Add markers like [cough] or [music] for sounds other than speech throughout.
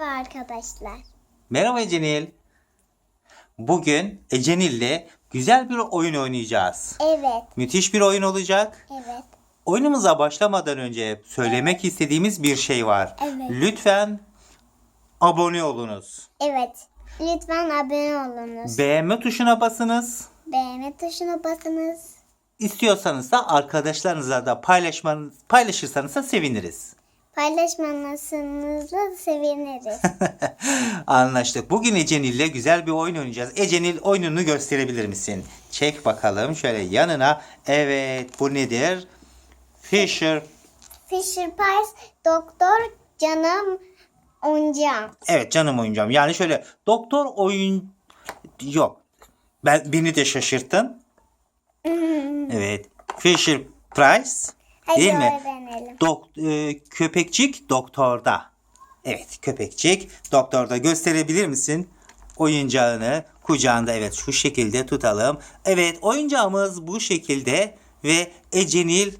Merhaba arkadaşlar. Merhaba Ecenil. Bugün Ecenil'le güzel bir oyun oynayacağız. Evet, Müthiş bir oyun olacak. evet. Oyunumuza başlamadan önce söylemek istediğimiz bir şey var. Evet. Lütfen abone olunuz. Evet. Lütfen abone olunuz. Beğenme tuşuna basınız. Beğenme tuşuna basınız. İstiyorsanız da arkadaşlarınızla da paylaşmanız, paylaşırsanız da seviniriz. Paylaşmanızı da seviniriz. [laughs] Anlaştık. Bugün Ecenil'le güzel bir oyun oynayacağız. Ecenil oyununu gösterebilir misin? Çek bakalım şöyle yanına. Evet bu nedir? Fisher. Fisher Price Doktor Canım Oyuncağım. Evet canım oyuncağım. Yani şöyle doktor oyun yok. Ben beni de şaşırttın. [laughs] Evet. Fisher Price. Hadi Değil mi? öğrenelim. Dok e, köpekçik doktorda. Evet köpekçik doktorda gösterebilir misin? Oyuncağını kucağında evet şu şekilde tutalım. Evet oyuncağımız bu şekilde ve Ecenil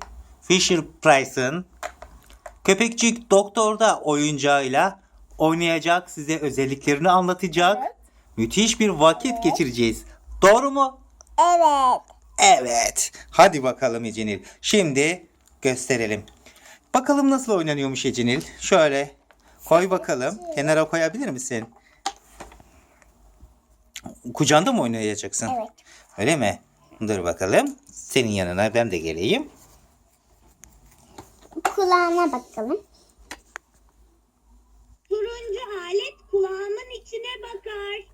Fisher Price'ın köpekçik doktorda oyuncağıyla oynayacak size özelliklerini anlatacak. Evet. Müthiş bir vakit geçireceğiz. Doğru mu? Evet. Evet. Hadi bakalım Ecenil. Şimdi gösterelim. Bakalım nasıl oynanıyormuş Ecenil. Şöyle koy bakalım. Kenara koyabilir misin? Kucağında mı oynayacaksın? Evet. Öyle mi? Dur bakalım. Senin yanına ben de geleyim. Kulağına bakalım. Turuncu alet kulağımın içine bakar.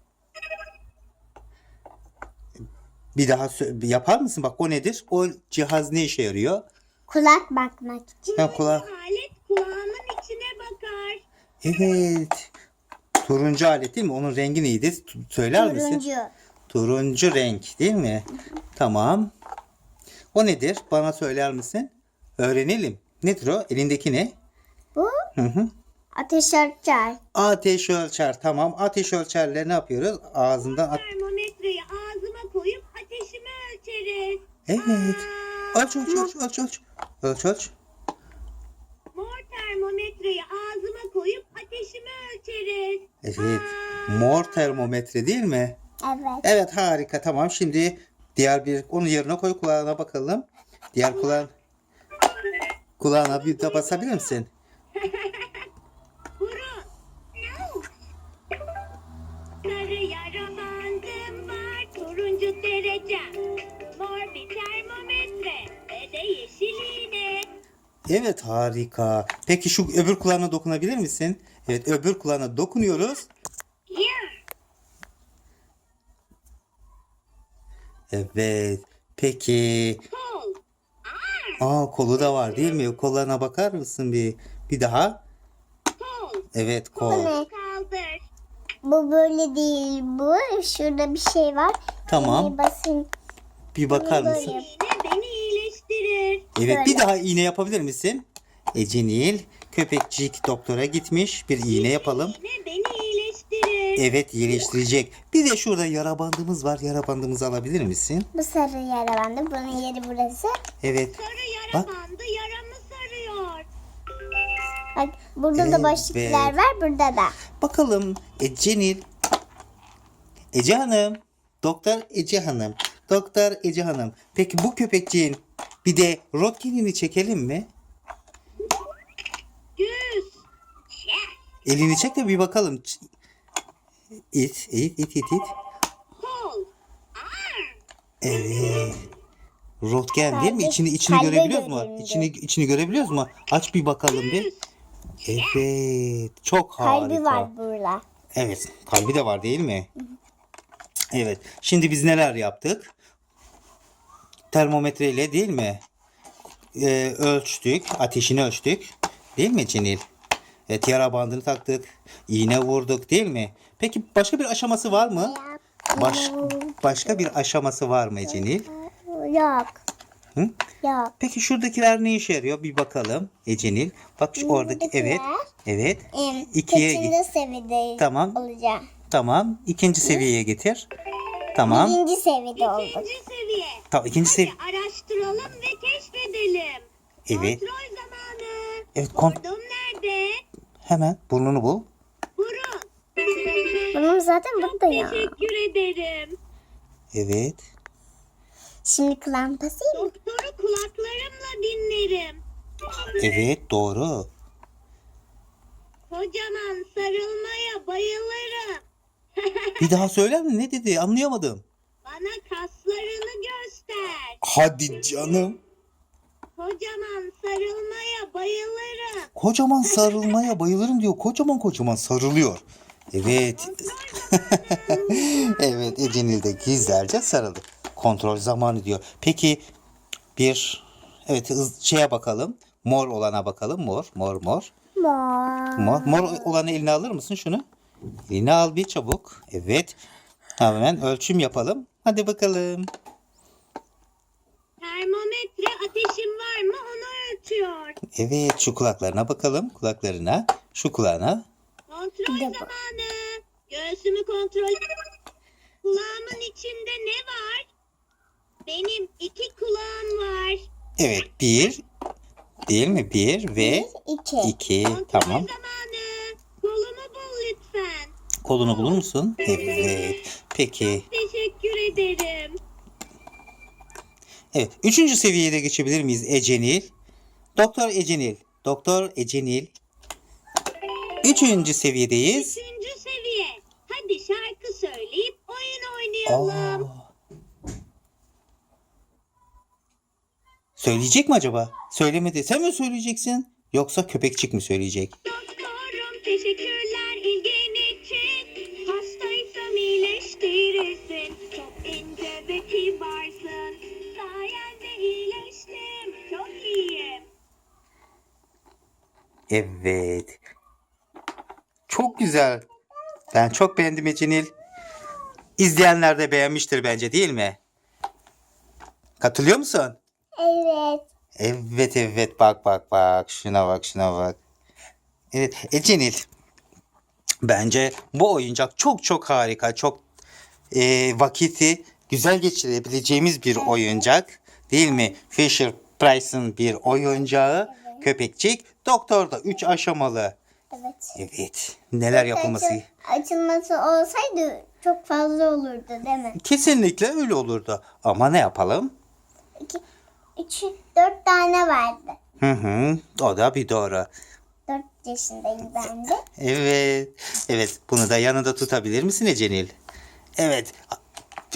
Bir daha yapar mısın? Bak o nedir? O cihaz ne işe yarıyor? Kulak bakmak için. Ha, kulak. Alet kulağımın içine bakar. Evet. Turuncu alet değil mi? Onun rengi neydi? T- Söyler misin? Turuncu. Turuncu renk değil mi? Tamam. O nedir? Bana söyler misin? Öğrenelim. Nedir o? Elindeki ne? Bu Hı hı. ateş ölçer. Ateş ölçer. Tamam. Ateş ölçerle ne yapıyoruz? Ağzından at- Termometreyi ağzıma koyup ateşimi ölçeriz. Evet. Ölç ölç ölç ölç ölç. Ölç ölç. Mor termometreyi ağzıma koyup ateşimi ölçeriz. Evet. Mor termometre değil mi? Evet. Evet harika tamam. Şimdi diğer bir onun yerine koy kulağına bakalım. Diğer kulağın kulağına bir de basabilir misin? Evet harika. Peki şu öbür kulağına dokunabilir misin? Evet öbür kulağına dokunuyoruz. Evet. Peki. Aa kolu da var değil mi? Kollarına bakar mısın bir? Bir daha. Kol. Evet kol. Bu böyle değil. Bu şurada bir şey var. Tamam. Bir basın. Bir bakar mısın? yap. Evet bir daha iğne yapabilir misin? Ecenil köpekçik doktora gitmiş. Bir iğne yapalım. İğne beni iyileştirir. Evet iyileştirecek. Bir de şurada yara bandımız var. Yara bandımızı alabilir misin? Bu sarı yara bandı. Bunun yeri burası. Evet. Sarı yara Bak. bandı yaramı sarıyor. Bak burada da boşluklar Evet. var. Burada da. Bakalım Ecenil. Ece Hanım. Doktor Ece Hanım. Doktor Ece Hanım. Peki bu köpekçiğin bir de röntgenini çekelim mi? Düz. Elini çek de bir bakalım. İt, it, it, it, it. Evet. Röntgen değil mi? İçini içini kalbe görebiliyoruz mu? göründü. İçini içini görebiliyoruz mu? Aç bir bakalım bir. Evet. Çok harika. Kalbi var burada. Evet. Kalbi de var değil mi? Evet. Şimdi biz neler yaptık? Termometreyle değil mi? Ee, ölçtük. Ateşini ölçtük. Değil mi Cinil? Evet yara bandını taktık. İğne vurduk değil mi? Peki başka bir aşaması var mı? Baş, başka bir aşaması var mı Cinil? Yok. Hı? Yok. Peki şuradakiler ne işe yarıyor? Bir bakalım Ecenil. Bak şu oradaki evet. Evet. Em, İkiye seviyede Tamam. olacağım? Tamam. İkinci seviyeye getir. Tamam. Birinci seviyede olduk. İkinci seviye. Tamam ikinci seviye. Hadi araştıralım ve keşfedelim. Evet. Kontrol zamanı. Evet kont Burnum nerede? hemen burnunu bul. Burun. Bunun zaten burada ya. Teşekkür ederim. Evet. Şimdi kulağım basayım mı? Doktoru kulaklarımla dinlerim. Evet doğru. Kocaman sarılmaya bayılırım. Bir daha söyler mi? Ne dedi? Anlayamadım. Bana kaslarını göster. Hadi canım. Kocaman sarılmaya bayılırım. Kocaman sarılmaya bayılırım diyor. Kocaman kocaman sarılıyor. Evet. [laughs] evet Ecenil de gizlerce sarıldı. Kontrol zamanı diyor. Peki bir evet hız- şeye bakalım. Mor olana bakalım. Mor, mor, mor. Mor. Mor, mor olanı eline alır mısın şunu? Eline al bir çabuk. Evet. Hemen ölçüm yapalım. Hadi bakalım. Termometre ateşim var mı onu ölçüyor. Evet şu kulaklarına bakalım. Kulaklarına. Şu kulağına. Kontrol zamanı. Göğsümü kontrol. Kulağımın içinde ne var? Benim iki kulağım var. Evet bir. Değil mi? Bir ve İki. iki. Kontrol Tamam. zamanı. Kolunu bulur musun? Evet. Peki. Teşekkür ederim. Evet. Üçüncü seviyeye de geçebilir miyiz Ecenil? Doktor Ecenil. Doktor Ecenil. Üçüncü seviyedeyiz. Üçüncü seviye. Hadi şarkı söyleyip oyun oynayalım. Aa. Söyleyecek mi acaba? Söylemedi. Sen mi söyleyeceksin? Yoksa köpekçik mi söyleyecek? Doktorum teşekkürler ilgin için. Hastaysam iyileştirirsin. Çok ince ve kibarsın. Sayende iyileştim. Çok iyiyim. Evet. Çok güzel. Ben çok beğendim Ecenil. İzleyenler de beğenmiştir bence değil mi? Katılıyor musun? Evet. Evet evet bak bak bak şuna bak şuna bak. Evet Ecenil. Bence bu oyuncak çok çok harika. Çok e, vakiti güzel geçirebileceğimiz bir oyuncak. Değil mi? Fisher Price'ın bir oyuncağı. Köpekçik. Doktor da 3 aşamalı. Evet. Evet. Neler yapılması. Açıl- açılması olsaydı çok fazla olurdu değil mi? Kesinlikle öyle olurdu. Ama ne yapalım? İki, üç, dört tane vardı. Hı hı. O da bir doğru. Dört yaşındayım ben de. Evet. Evet. Bunu da yanında tutabilir misin Ecenil? Evet.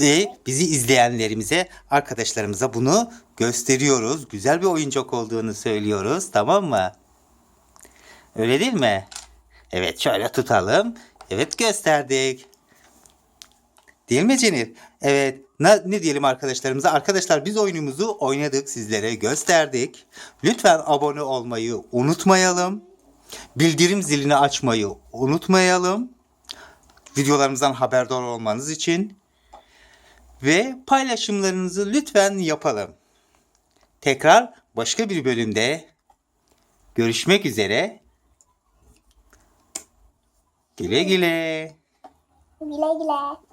Ve bizi izleyenlerimize, arkadaşlarımıza bunu gösteriyoruz. Güzel bir oyuncak olduğunu söylüyoruz. Tamam mı? Öyle değil mi? Evet şöyle tutalım. Evet gösterdik. Değil mi Cenil? Evet. Ne, ne diyelim arkadaşlarımıza? Arkadaşlar biz oyunumuzu oynadık. Sizlere gösterdik. Lütfen abone olmayı unutmayalım. Bildirim zilini açmayı unutmayalım. Videolarımızdan haberdar olmanız için. Ve paylaşımlarınızı lütfen yapalım. Tekrar başka bir bölümde görüşmek üzere. Güle güle. Güle güle.